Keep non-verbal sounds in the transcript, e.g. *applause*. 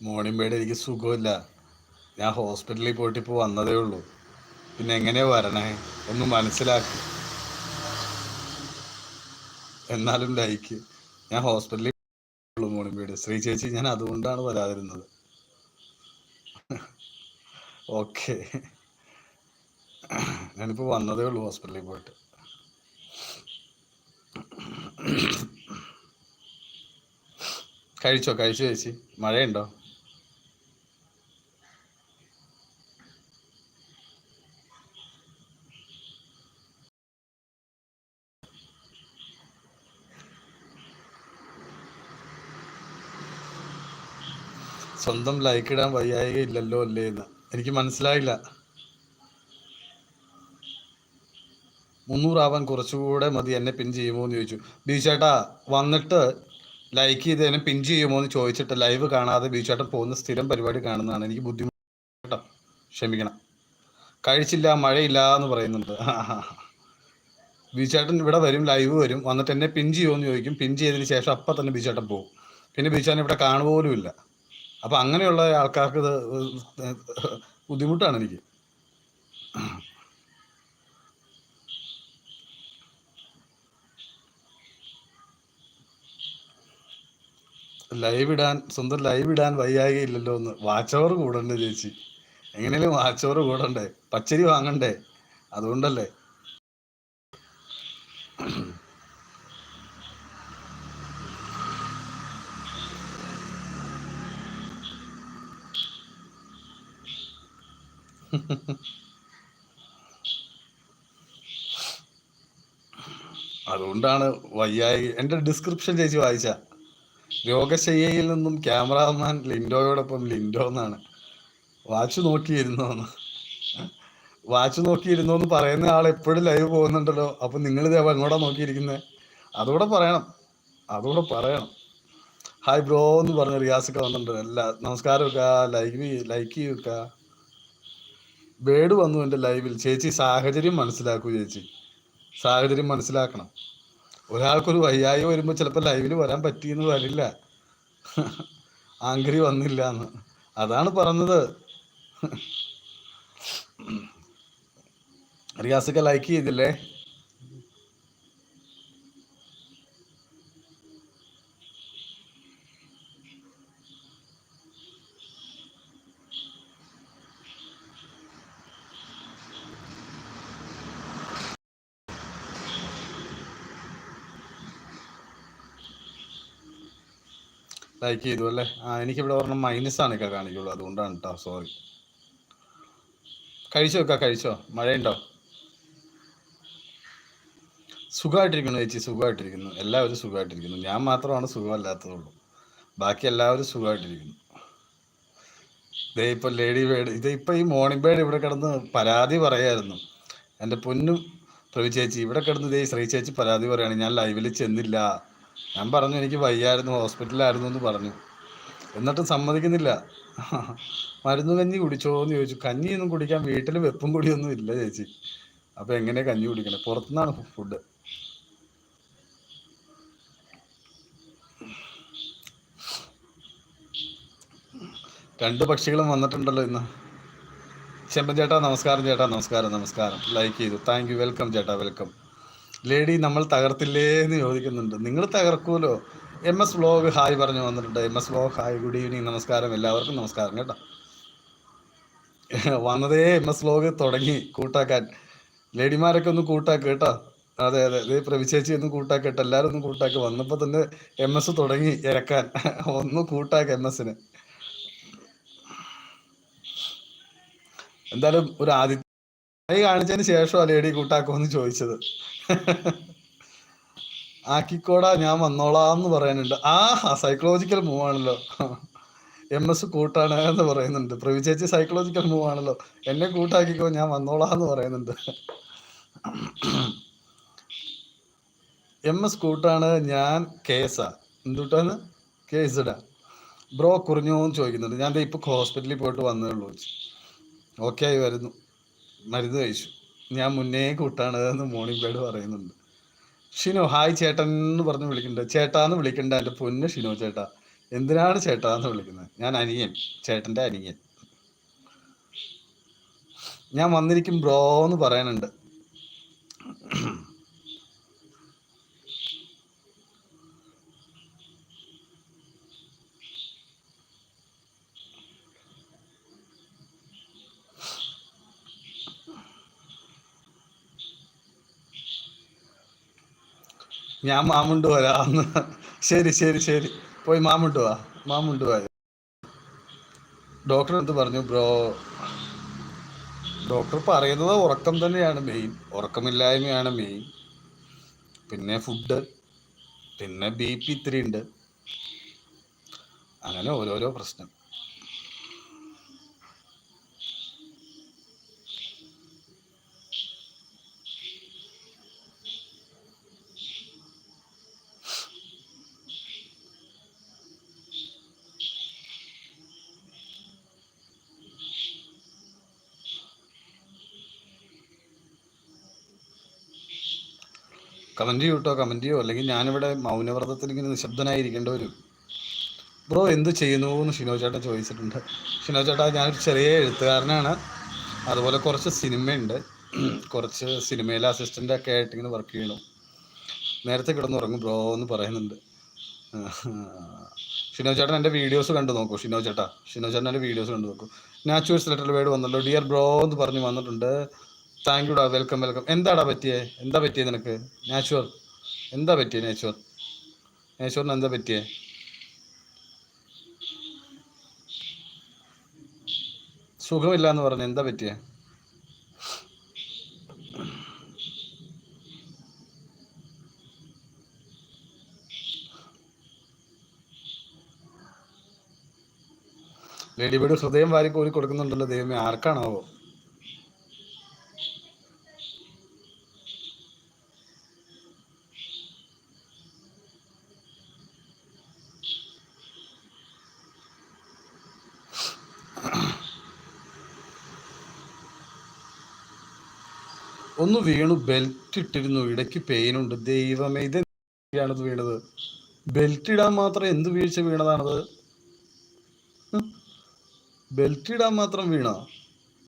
Morning bird എനിക്ക് സുഖമില്ല. ഞാൻ ഹോസ്പിറ്റലിൽ പോയിട്ട് ഇപ്പോൾ വന്നതേ ഉള്ളൂ. പിന്നെ എങ്ങനെയാ വരണേ? ഒന്ന് മനസ്സിലാക്കി. എന്നാലും ലൈക്ക് ഞാൻ ഹോസ്പിറ്റലിൽ ഉള്ളൂ മോർണിംഗ് ബേഡ്. ശ്രീ ചേച്ചി ഞാൻ അതുകൊണ്ടാണ് വരാതിരുന്നത്. ഓക്കെ. ഞാനിപ്പോൾ വന്നതേ ഉള്ളൂ ഹോസ്പിറ്റലിൽ പോയിട്ട്. കഴിച്ചോ? കഴിച്ചോ ചേച്ചി? മഴയുണ്ടോ? സ്വന്തം ലൈക്ക് ഇടാൻ വയ്യായിക ഇല്ലല്ലോ അല്ലേ എന്ന്. എനിക്ക് മനസ്സിലായില്ല. മുന്നൂറാവാൻ കുറച്ചുകൂടെ മതി എന്നെ പിൻ ചെയ്യുമോ എന്ന് ചോദിച്ചു. ബീച്ചേട്ടാ വന്നിട്ട് ലൈക്ക് ചെയ്ത് എന്നെ പിൻ ചെയ്യുമോ എന്ന് ചോദിച്ചിട്ട് ലൈവ് കാണാതെ ബീച്ചേട്ടൻ പോകുന്ന സ്ഥിരം പരിപാടി കാണുന്നതാണ്. എനിക്ക് ബുദ്ധിമുട്ട്. ക്ഷമിക്കണം. കഴിച്ചില്ല മഴയില്ല എന്ന് പറയുന്നുണ്ട്. *laughs* ബീച്ചേട്ടൻ ഇവിടെ വരും ലൈവ് വരും. വന്നിട്ട് എന്നെ പിൻ ചെയ്യുമോ എന്ന് ചോദിക്കും. പിൻ ചെയ്തതിന് ശേഷം അപ്പം തന്നെ ബീച്ചേട്ടൻ പോകും. പിന്നെ ബീച്ചേട്ടൻ ഇവിടെ കാണുപോലും ഇല്ല അപ്പം അങ്ങനെയുള്ള ആൾക്കാർക്ക് ബുദ്ധിമുട്ടാണ് എനിക്ക്. ലൈവ് ഇടാൻ സ്വന്തം ലൈവ് ഇടാൻ വയ്യായികയില്ലല്ലോ എന്ന് വാച്ച് അവർ കൂടണ്ടേ ചേച്ചി? എങ്ങനെയാലും വാച്ച് അവർ കൂടണ്ടേ? പച്ചരി വാങ്ങണ്ടേ? അതുകൊണ്ടല്ലേ. അതുകൊണ്ടാണ് വയ്യായി. എന്റെ ഡിസ്ക്രിപ്ഷൻ ചേച്ചി വായിച്ച. രോഗശയ്യയിൽ നിന്നും ക്യാമറാമാൻ ലിൻഡോയോടൊപ്പം ലിൻഡോ എന്നാണ്. വാച്ച് നോക്കിയിരുന്നോന്ന്. വാച്ച് നോക്കിയിരുന്നോന്ന് പറയുന്ന ആൾ എപ്പോഴും ലൈവ് പോകുന്നുണ്ടല്ലോ. അപ്പൊ നിങ്ങൾ ഇതേ എങ്ങോട്ടാ നോക്കിയിരിക്കുന്നത് അതുകൂടെ പറയണം. അതുകൂടെ പറയണം. ഹായ് ബ്രോ എന്ന് പറഞ്ഞ റിയാസൊക്കെ വന്നിട്ടുണ്ട്. അല്ല നമസ്കാരം ലൈക്ക് ലൈക്ക് ചെയ്യുക ബേഡ് വന്നു എന്റെ ലൈവിൽ. ചേച്ചി സാഹചര്യം മനസ്സിലാക്കൂ ചേച്ചി. സാഹചര്യം മനസ്സിലാക്കണം. ഒരാൾക്കൊരു വയ്യായി വരുമ്പോൾ ചിലപ്പോൾ ലൈവിൽ വരാൻ പറ്റിയെന്ന് വരില്ല. ആങ്കരി വന്നില്ല എന്ന് അതാണ് പറഞ്ഞത്. റിയാസൊക്കെ ലൈക്ക് ചെയ്തില്ലേ? ലൈക്ക് ചെയ്തു അല്ലേ? ആ എനിക്കിവിടെ ഒരെണ്ണം മൈനസ് ആണ് ഒക്കെ കാണിക്കുള്ളൂ. അതുകൊണ്ടാണ് കേട്ടോ സോറി കഴിച്ചോ ഒക്കെ കഴിച്ചോ? മഴയുണ്ടോ? സുഖമായിട്ടിരിക്കുന്നു ചേച്ചി. സുഖമായിട്ടിരിക്കുന്നു. എല്ലാവരും സുഖമായിട്ടിരിക്കുന്നു. ഞാൻ മാത്രമാണ് സുഖമല്ലാത്തതുള്ളൂ. ബാക്കി എല്ലാവരും സുഖമായിട്ടിരിക്കുന്നു. ഇതേ ഇപ്പം ലേഡി ബേഡ് ഇത് ഇപ്പം ഈ മോർണിംഗ് ബേഡ് ഇവിടെ കിടന്ന് പരാതി പറയായിരുന്നു. എന്റെ പൊന്നും പ്രവി ചേച്ചി ഇവിടെ കിടന്ന് ഇതേ ശ്രീ ചേച്ചി പരാതി പറയാണ്. ഞാൻ ലൈവിൽ ചെന്നില്ല. ഞാൻ പറഞ്ഞു എനിക്ക് വയ്യായിരുന്നു ഹോസ്പിറ്റലായിരുന്നു എന്ന് പറഞ്ഞു. എന്നിട്ടും സമ്മതിക്കുന്നില്ല. മരുന്ന് കഞ്ഞി കുടിച്ചോ എന്ന് ചോദിച്ചു. കഞ്ഞിയൊന്നും കുടിക്കാൻ വീട്ടിൽ വെപ്പും കുടിയൊന്നും ഇല്ല ചേച്ചി. അപ്പൊ എങ്ങനെ കഞ്ഞി കുടിക്കണേ? പുറത്തുനിന്നാണ് ഫുഡ് രണ്ട് പക്ഷികളും വന്നിട്ടുണ്ടല്ലോ ഇന്ന്. ചെമ്പൻ ചേട്ടാ നമസ്കാരം ചേട്ടാ നമസ്കാരം നമസ്കാരം. ലൈക്ക് ചെയ്തു. താങ്ക് യു വെൽക്കം ചേട്ടാ വെൽക്കം ലേഡി നമ്മൾ തകർത്തില്ലേ എന്ന് ചോദിക്കുന്നുണ്ട്. നിങ്ങൾ തകർക്കൂലോ എം എസ് വ്ലോഗ് ഹായ് പറഞ്ഞു വന്നിട്ടുണ്ട്. M S vlog hi good evening നമസ്കാരം. എല്ലാവർക്കും നമസ്കാരം കേട്ടോ. വന്നതേ എം എസ് വ്ലോഗ് തുടങ്ങി കൂട്ടാക്കാൻ. ലേഡിമാരൊക്കെ ഒന്ന് കൂട്ടാക്ക് കേട്ടോ. അതെ അതെ. ഇത് പ്രവിശേഷി ഒന്ന് കൂട്ടാക്കട്ടെ എല്ലാവരും ഒന്ന് കൂട്ടാക്ക്. വന്നപ്പോൾ തന്നെ എം എസ് തുടങ്ങി ഇറക്കാൻ ഒന്ന് കൂട്ടാക്ക് എം എസിന്. എന്തായാലും ഒരു ആദ്യ കൈ കാണിച്ചതിന് ശേഷം ലേഡി കൂട്ടാക്കുമെന്ന് ചോദിച്ചത്. ആക്കിക്കോടാ ഞാൻ വന്നോളാന്ന് പറയാനുണ്ട്. ആ സൈക്കോളജിക്കൽ മൂവ് ആണല്ലോ. എം എസ് കൂട്ടാണ് എന്ന് പറയുന്നുണ്ട് പ്രവിചേച്ചി സൈക്കോളജിക്കൽ മൂവ് ആണല്ലോ. എന്നെ കൂട്ടാക്കിക്കോ ഞാൻ വന്നോളാന്ന് പറയുന്നുണ്ട്. എം എസ് കൂട്ടാണ് ഞാൻ കേസാ. എന്തുട്ടാണ് കേസിടാ ബ്രോ കുറിഞ്ഞോന്ന് ചോദിക്കുന്നുണ്ട്. ഞാൻ ഇപ്പൊ ഹോസ്പിറ്റലിൽ പോയിട്ട് വന്നേ ഉള്ളൂ. ഓക്കെ ആയി വരുന്നു. മരുന്ന് കഴിച്ചു. ഞാൻ മുന്നേ കൂട്ടാണ് എന്ന് മോർണിംഗ് ബേഡ് പറയുന്നുണ്ട്. ഷിനോ ഹായ് ചേട്ടൻ എന്ന് പറഞ്ഞ് വിളിക്കുന്നുണ്ട് ചേട്ടാന്ന് വിളിക്കണ്ട. എന്റെ പൊന്ന് ഷിനോ ചേട്ടാ. എന്തിനാണ് ചേട്ടാ എന്ന് വിളിക്കുന്നത്? ഞാൻ അനിയൻ. ചേട്ടന്റെ അനിയൻ. ഞാൻ വന്നിരിക്കും ബ്രോ എന്ന് പറയാനുണ്ട്. ഞാൻ മാമുണ്ട് വരാം ശരി ശരി ശരി. പോയി മാമുണ്ട് വാ. മാമുണ്ട് വാ. ഡോക്ടർ എന്ത് പറഞ്ഞു ബ്രോ? ഡോക്ടർ പറയുന്നത് ഉറക്കം തന്നെയാണ് മെയിൻ. ഉറക്കമില്ലായ്മയാണ് മെയിൻ. പിന്നെ ഫുഡ്. പിന്നെ ബി പി ഇത്തിരി ഉണ്ട്. അങ്ങനെ ഓരോരോ പ്രശ്നം. കമന്റ് ചെയ്യൂ കേട്ടോ കമന്റ് ചെയ്യോ. അല്ലെങ്കിൽ ഞാനിവിടെ മൗനവ്രതത്തിൽ ഇങ്ങനെ നിശബ്ദനായിരിക്കേണ്ടി വരും ബ്രോ എന്ത് ചെയ്യുന്നു എന്ന് ഷിനോ ചേട്ടൻ ചോദിച്ചിട്ടുണ്ട്. ഷിനോ ചേട്ടാ ഞാനൊരു ചെറിയ എഴുത്തുകാരനാണ്. അതുപോലെ കുറച്ച് സിനിമയുണ്ട്. കുറച്ച് സിനിമയിലെ അസിസ്റ്റന്റൊക്കെ ആയിട്ട് ഇങ്ങനെ വർക്ക് ചെയ്യണം. നേരത്തെ കിടന്നുറങ്ങും ബ്രോ എന്ന് പറയുന്നുണ്ട്. ഷിനോ ചേട്ടൻ എന്റെ വീഡിയോസ് കണ്ടു നോക്കൂ ഷിനോ ചേട്ടാ. ഷിനോ ചേട്ടൻ എന്റെ വീഡിയോസ് കണ്ടു നോക്കൂ. നാച്ചുവേഴ്സ് ലെറ്റർ വേർഡ് വന്നല്ലോ. ഡിയർ ബ്രോ എന്ന് പറഞ്ഞ് വന്നിട്ടുണ്ട്. താങ്ക് യുടാ വെൽക്കം വെൽക്കം. എന്താടാ പറ്റിയേ? എന്താ പറ്റിയേ നിനക്ക്? നാശ്വർ എന്താ പറ്റിയേ നാശ്വർ നാശ്വറിന് എന്താ പറ്റിയേ? സുഖമില്ല എന്ന് പറഞ്ഞു എന്താ പറ്റിയേ? ലേഡി ബേഡ് ഹൃദയം വാരി കോരി കൊടുക്കുന്നുണ്ടല്ലോ ദൈവമേ. ആർക്കാണാവോ? ഒന്ന് വീണു ബെൽറ്റ് ഇട്ടിരുന്നു. ഇടയ്ക്ക് പെയിനുണ്ട് ദൈവമേ ഇത് എന്തൊക്കെയാണത് വീണത്? ബെൽറ്റ് ഇടാൻ മാത്രം എന്ത് വീഴ്ച വീണതാണത്? ബെൽറ്റ് ഇടാൻ മാത്രം വീണോ